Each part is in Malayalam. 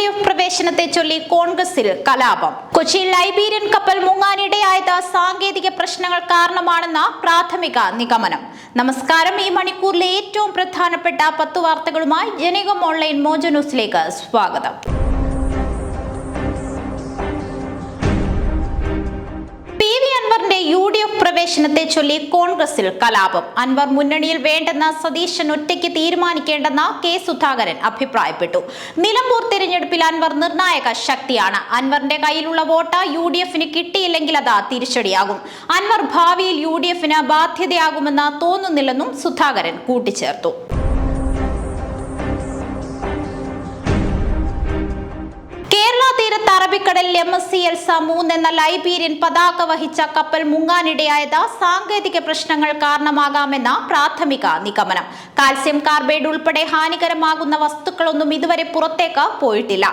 ഡി എഫ് പ്രവേശനത്തെ ചൊല്ലി കോൺഗ്രസിൽ കലാപം. കൊച്ചിയിൽ ലൈബീരിയൻ കപ്പൽ മുങ്ങാനിടയായത് സാങ്കേതിക പ്രശ്നങ്ങൾ കാരണമാണെന്ന പ്രാഥമിക നിഗമനം. നമസ്കാരം ഈ മണിക്കൂറിലെ ഏറ്റവും പ്രധാനപ്പെട്ട പത്ത് വാർത്തകളുമായി ജനകം ഓൺലൈൻ മോജോ ന്യൂസിലേക്ക് സ്വാഗതം. പ്രവേശനത്തെ ചൊല്ലി കോൺഗ്രസിൽ കലാപം. അൻവർ മുന്നണിയിൽ വേണ്ടെന്ന സതീശൻ ഒറ്റയ്ക്ക് തീരുമാനിക്കേണ്ടെന്ന കെ സുധാകരൻ അഭിപ്രായപ്പെട്ടു. നിലമ്പൂർ തിരഞ്ഞെടുപ്പിൽ അൻവർ നിർണായക ശക്തിയാണ്. അൻവറിന്റെ കയ്യിലുള്ള വോട്ട് യു ഡി എഫിന് കിട്ടിയില്ലെങ്കിൽ അത് തിരിച്ചടിയാകും. അൻവർ ഭാവിയിൽ യു ഡി എഫിന് ബാധ്യതയാകുമെന്ന് തോന്നുന്നില്ലെന്നും സുധാകരൻ കൂട്ടിച്ചേർത്തു. അറബിക്കടലിൽ എം എസ് സി എൽസ മൂന്ന് എന്ന ലൈബീരിയൻ പതാക വഹിച്ച കപ്പൽ മുങ്ങാനിടയായത് സാങ്കേതിക പ്രശ്നങ്ങൾ കാരണമാകാമെന്ന പ്രാഥമിക നിഗമനം. കാൽസ്യം കാർബൈഡ് ഉൾപ്പെടെ ഹാനികരമാകുന്ന വസ്തുക്കളൊന്നും ഇതുവരെ പുറത്തേക്ക് പോയിട്ടില്ല.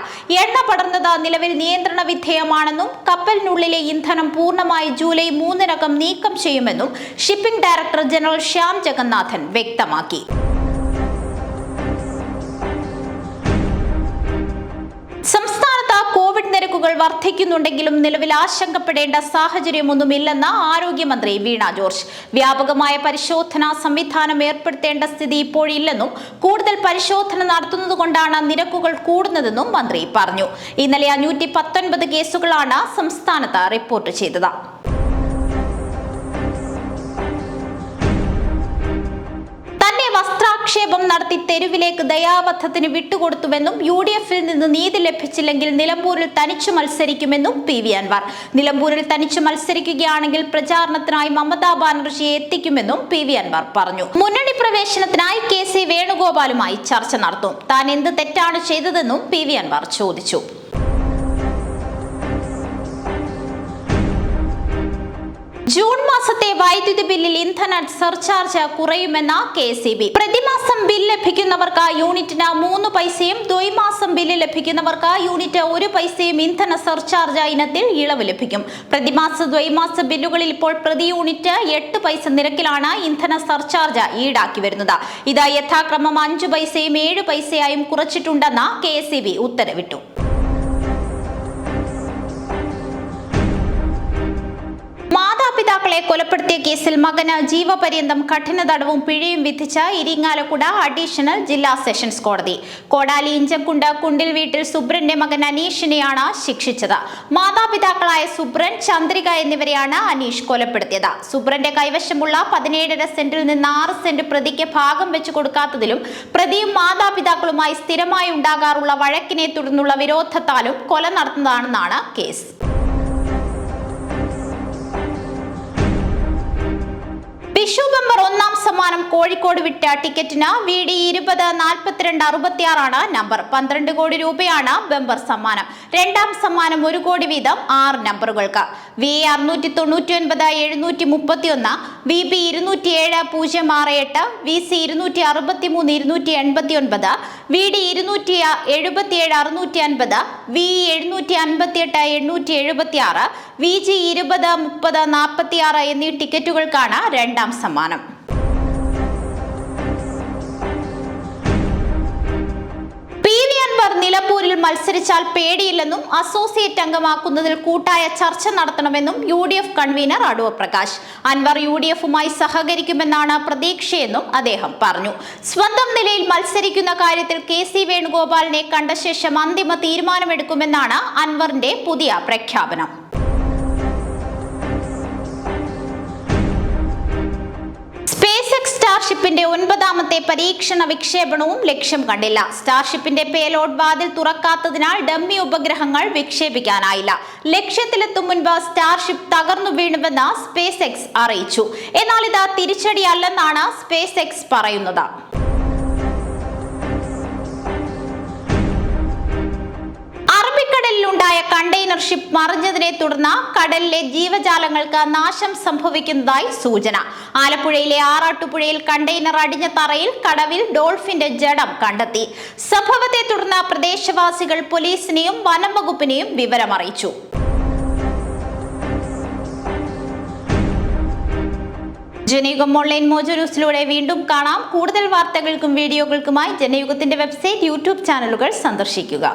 എണ്ണ പടർന്നത് നിലവിൽ നിയന്ത്രണ വിധേയമാണെന്നും കപ്പലിനുള്ളിലെ ഇന്ധനം പൂർണമായി ജൂലൈ മൂന്നിനകം നീക്കം ചെയ്യുമെന്നും shipping director general Shyam Jagannathan വ്യക്തമാക്കി. വർദ്ധിക്കുന്നുണ്ടെങ്കിലും നിലവിൽ ആശങ്കപ്പെടേണ്ട സാഹചര്യമൊന്നുമില്ലെന്ന് ആരോഗ്യമന്ത്രി വീണ ജോർജ്. വ്യാപകമായ പരിശോധനാ സംവിധാനം ഏർപ്പെടുത്തേണ്ട സ്ഥിതി ഇപ്പോഴില്ലെന്നും കൂടുതൽ പരിശോധന നടത്തുന്നതുകൊണ്ടാണ് നിരക്കുകൾ കൂടുന്നതെന്നും മന്ത്രി പറഞ്ഞു. ഇന്നലെ അഞ്ഞൂറ്റി കേസുകളാണ് സംസ്ഥാനത്ത് റിപ്പോർട്ട് ചെയ്തത്. വസ്ത്രാക്ഷേപം നടത്തി തെരുവിലേക്ക് ദയാബദ്ധത്തിന് വിട്ടുകൊടുത്തുവെന്നും യു ഡി എഫിൽ നിന്ന് നീതി ലഭിച്ചില്ലെങ്കിൽ നിലമ്പൂരിൽ തനിച്ചു മത്സരിക്കുമെന്നും പി വി അൻവർ. നിലമ്പൂരിൽ തനിച്ചു മത്സരിക്കുകയാണെങ്കിൽ പ്രചാരണത്തിനായി മമതാ ബാനർജിയെ എത്തിക്കുമെന്നും പി വി അൻവർ പറഞ്ഞു. മുന്നണി പ്രവേശനത്തിനായി കെ സി വേണുഗോപാലുമായി ചർച്ച നടത്തും. താൻ എന്ത് തെറ്റാണ് ചെയ്തതെന്നും പി വി അൻവർ ചോദിച്ചു. ജൂൺ മാസത്തെ വൈദ്യുതി ബില്ലിൽ ഇന്ധന സർചാർജ് കുറയുമെന്ന കെ സി ബി. പ്രതിമാസം ബിൽ ലഭിക്കുന്നവർക്ക് യൂണിറ്റിന് മൂന്ന് പൈസയും ദ്വൈമാസം ബില്ല് ലഭിക്കുന്നവർക്ക് യൂണിറ്റ് ഒരു പൈസയും ഇന്ധന സർചാർജ് ഇനത്തിൽ ഇളവ് ലഭിക്കും. പ്രതിമാസ ദ്വൈമാസ ബില്ലുകളിൽ ഇപ്പോൾ പ്രതി യൂണിറ്റ് എട്ട് പൈസ നിരക്കിലാണ് ഇന്ധന സർചാർജ് ഈടാക്കി വരുന്നത്. ഇത് യഥാക്രമം അഞ്ചു പൈസയും ഏഴ് പൈസയായും കുറച്ചിട്ടുണ്ടെന്ന് കെ ഉത്തരവിട്ടു. കൊലപ്പെടുത്തിയ കേസിൽ മകന് ജീവപര്യന്തം കഠിന തടവും പിഴയും വിധിച്ച ഇരിങ്ങാലക്കുട അഡീഷണൽ ജില്ലാ സെഷൻസ് കോടതി. കോടാലി ഇഞ്ചക്കുണ്ട് കുണ്ടിൽ വീട്ടിൽ സുബ്രന്റെ മകൻ അനീഷിനെയാണ് ശിക്ഷിച്ചത്. മാതാപിതാക്കളായ സുബ്രൻ ചന്ദ്രിക എന്നിവരെയാണ് അനീഷ് കൊലപ്പെടുത്തിയത്. സുബ്രന്റെ കൈവശമുള്ള പതിനേഴര സെന്റിൽ നിന്ന് ആറ് സെന്റ് പ്രതിക്ക് ഭാഗം വെച്ചു കൊടുക്കാത്തതിലും പ്രതിയും മാതാപിതാക്കളുമായി സ്ഥിരമായി ഉണ്ടാകാറുള്ള വഴക്കിനെ തുടർന്നുള്ള വിരോധത്താലും കൊല നടത്തുന്നതാണെന്നാണ് കേസ്. വിഷു ബമ്പർ ഒന്നാം സമ്മാനം കോഴിക്കോട് വിട്ട ടിക്കറ്റിന് വി ഡി ഇരുപത് നാൽപ്പത്തിരണ്ട് അറുപത്തിയാറാണ് നമ്പർ. പന്ത്രണ്ട് കോടി രൂപയാണ് ബമ്പർ സമ്മാനം. രണ്ടാം സമ്മാനം ഒരു കോടി വീതം ആറ് നമ്പറുകൾക്ക്. വി എ അറുന്നൂറ്റി തൊണ്ണൂറ്റി ഒൻപത് എഴുന്നൂറ്റി മുപ്പത്തി ഒന്ന് വി ബി ഇരുന്നൂറ്റി ഏഴ് പൂജ്യം ആറ് എട്ട് വി സി ഇരുന്നൂറ്റി അറുപത്തി മൂന്ന് ഇരുന്നൂറ്റി എൺപത്തി ഒൻപത് വി ഡി ഇരുന്നൂറ്റി എഴുപത്തിയേഴ് അറുന്നൂറ്റി അൻപത് വി എഴുന്നൂറ്റി അൻപത്തി എട്ട് എണ്ണൂറ്റി എഴുപത്തി ആറ് വി ജി ഇരുപത് മുപ്പത് നാൽപ്പത്തി ആറ് എന്നീ ടിക്കറ്റുകൾക്കാണ് രണ്ടാം സമ്മാനം. മത്സരിച്ചാൽ പേടിയില്ലെന്നും അസോസിയേറ്റ് അംഗമാക്കുന്നതിൽ കൂട്ടായ ചർച്ച നടത്തണമെന്നും U D F convener Adoor Prakash Anvar U D എഫുമായി സഹകരിക്കുമെന്നാണ് പ്രതീക്ഷയെന്നും അദ്ദേഹം പറഞ്ഞു. സ്വന്തം നിലയിൽ മത്സരിക്കുന്ന കാര്യത്തിൽ കെ സി വേണുഗോപാലിനെ കണ്ട ശേഷം അന്തിമ തീരുമാനമെടുക്കുമെന്നാണ് അൻവറിന്റെ പുതിയ പ്രഖ്യാപനം. ഒൻപതാമത്തെ പരീക്ഷണ വിക്ഷേപണവും ലക്ഷ്യം കണ്ടില്ല. സ്റ്റാർഷിപ്പിന്റെ പേലോഡ് വാതിൽ തുറക്കാത്തതിനാൽ ഡമ്മി ഉപഗ്രഹങ്ങൾ വിക്ഷേപിക്കാനായില്ല. ലക്ഷ്യത്തിലെത്തും മുൻപ് സ്റ്റാർഷിപ്പ് തകർന്നു വീണുവെന്ന് സ്പേസ് എക്സ് അറിയിച്ചു. എന്നാൽ ഇത് തിരിച്ചടിയല്ലെന്നാണ് സ്പേസ് എക്സ് പറയുന്നത്. കണ്ടെയ്നർ ഷിപ്പ് മറിഞ്ഞതിനെ തുടർന്ന് കടലിലെ ജീവജാലങ്ങൾക്ക് നാശം സംഭവിക്കുന്നതായി സൂചന. ആലപ്പുഴയിലെ ആറാട്ടുപുഴയിൽ കണ്ടെയ്നർ അടിഞ്ഞ തറയിൽ കടവിൽ ഡോൾഫിന്റെ ജഡം കണ്ടെത്തി. സംഭവത്തെ തുടർന്ന് പ്രദേശവാസികൾ പോലീസിനെയും വനം വകുപ്പിനെയും വിവരമറിയിച്ചു. ജനയുഗം ഓൺലൈൻ മോജോ ന്യൂസിലൂടെ വീണ്ടും കാണാം. കൂടുതൽ വാർത്തകൾക്കും വീഡിയോകൾക്കുമായി ജനയുഗത്തിന്റെ വെബ്സൈറ്റ് യൂട്യൂബ് ചാനലുകൾ സന്ദർശിക്കുക.